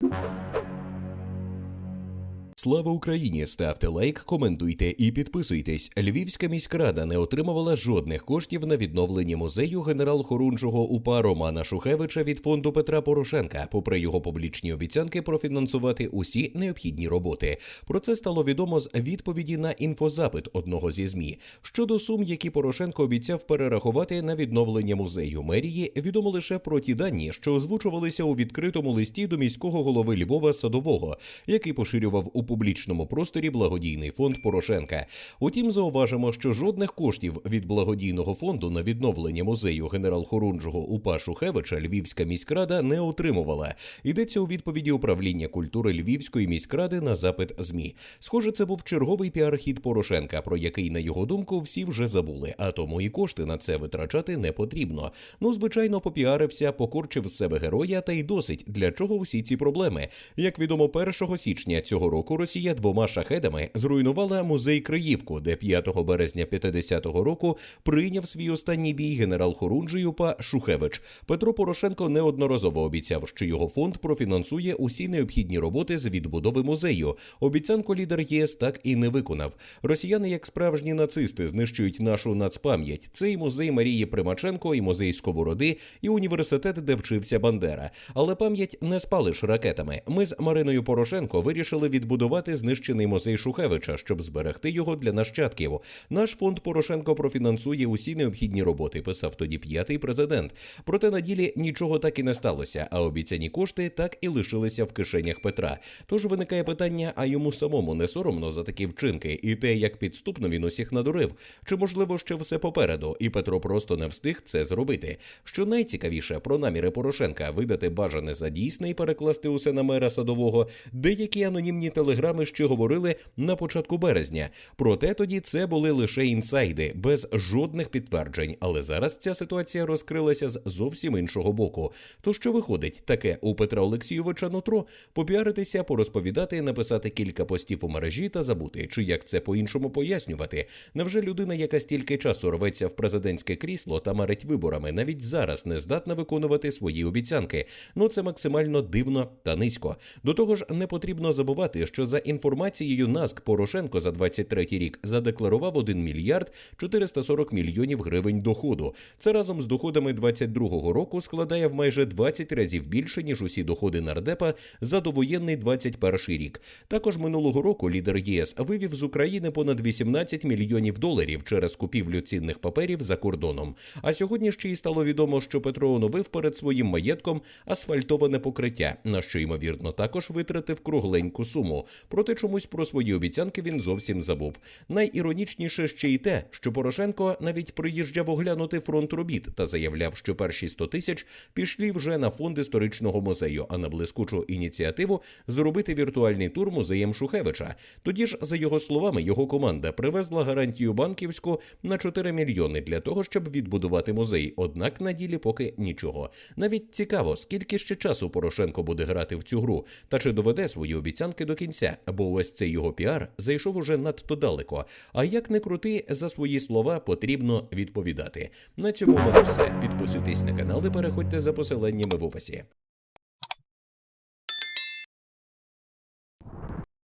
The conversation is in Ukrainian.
you Слава Україні! Ставте лайк, коментуйте і підписуйтесь. Львівська міськрада не отримувала жодних коштів на відновлення музею генерал Хорунжого УПА Романа Шухевича від фонду Петра Порошенка, попри його публічні обіцянки профінансувати усі необхідні роботи. Про це стало відомо з відповіді на інфозапит одного зі змі щодо сум, які Порошенко обіцяв перерахувати на відновлення музею мерії. Відомо лише про ті дані, що озвучувалися у відкритому листі до міського голови Львова Садового, який поширював у публічному просторі благодійний фонд Порошенка. Утім, зауважимо, що жодних коштів від благодійного фонду на відновлення музею генерал Хорунжого УПА Шухевича Львівська міськрада не отримувала. Йдеться у відповіді управління культури Львівської міськради на запит змі. Схоже, це був черговий піар-хід Порошенка, про який, на його думку, всі вже забули. А тому і кошти на це витрачати не потрібно. Ну, звичайно, попіарився, покурчив з себе героя, та й досить. Для чого всі ці проблеми? Як відомо, 1 січня цього року Росія двома шахедами зруйнувала музей Криївку, де 5 березня 50-го року прийняв свій останній бій генерал Хорунжий УПА Шухевич. Петро Порошенко неодноразово обіцяв, що його фонд профінансує усі необхідні роботи з відбудови музею. Обіцянку лідер ЄС так і не виконав. Росіяни, як справжні нацисти, знищують нашу нацпам'ять. Це і музей Марії Примаченко, і музей Сковороди, і університет, де вчився Бандера. Але пам'ять не спалиш ракетами. Ми з Мариною Порошенко вирішили відбудувати знищений музей Шухевича, щоб зберегти його для нащадків. Наш фонд Порошенко профінансує усі необхідні роботи. Писав тоді п'ятий президент. Проте на ділі нічого так і не сталося, а обіцяні кошти так і лишилися в кишенях Петра. Тож виникає питання: а йому самому не соромно за такі вчинки, і те, як підступно він усіх надурив. Чи можливо ще все попереду, і Петро просто не встиг це зробити? Що найцікавіше про наміри Порошенка видати бажане за дійсне і перекласти усе на мера садового, деякі анонімні телеграми ще говорили на початку березня. Проте тоді це були лише інсайди, без жодних підтверджень. Але зараз ця ситуація розкрилася з зовсім іншого боку. То що виходить, таке у Петра Олексійовича нутро попіаритися, порозповідати, написати кілька постів у мережі та забути, чи як це по-іншому пояснювати. Невже людина, яка стільки часу рветься в президентське крісло та марить виборами, навіть зараз не здатна виконувати свої обіцянки? Ну це максимально дивно та низько. До того ж, не потрібно забувати, що за інформацією НАСК Порошенко за 23 рік задекларував 1 мільярд 440 мільйонів гривень доходу. Це разом з доходами 22-го року складає в майже 20 разів більше ніж усі доходи нардепа за довоєнний 21 рік. Також минулого року лідер ЄС вивів з України понад 18 мільйонів доларів через купівлю цінних паперів за кордоном. А сьогодні ще й стало відомо, що Петро оновив перед своїм маєтком асфальтоване покриття, на що ймовірно також витратив кругленьку суму. Проте чомусь про свої обіцянки він зовсім забув. Найіронічніше ще й те, що Порошенко навіть приїжджав оглянути фронт робіт та заявляв, що перші 100 тисяч пішли вже на фонд історичного музею, а на блискучу ініціативу зробити віртуальний тур музеєм Шухевича. Тоді ж, за його словами, його команда привезла гарантію банківську на 4 мільйони для того, щоб відбудувати музей. Однак на ділі поки нічого. Навіть цікаво, скільки ще часу Порошенко буде грати в цю гру, та чи доведе свої обіцянки до кінця, бо ось цей його піар зайшов уже надто далеко. А як не крути, за свої слова потрібно відповідати. На цьому мене все. Підписуйтесь на канал і переходьте за посиланнями в описі.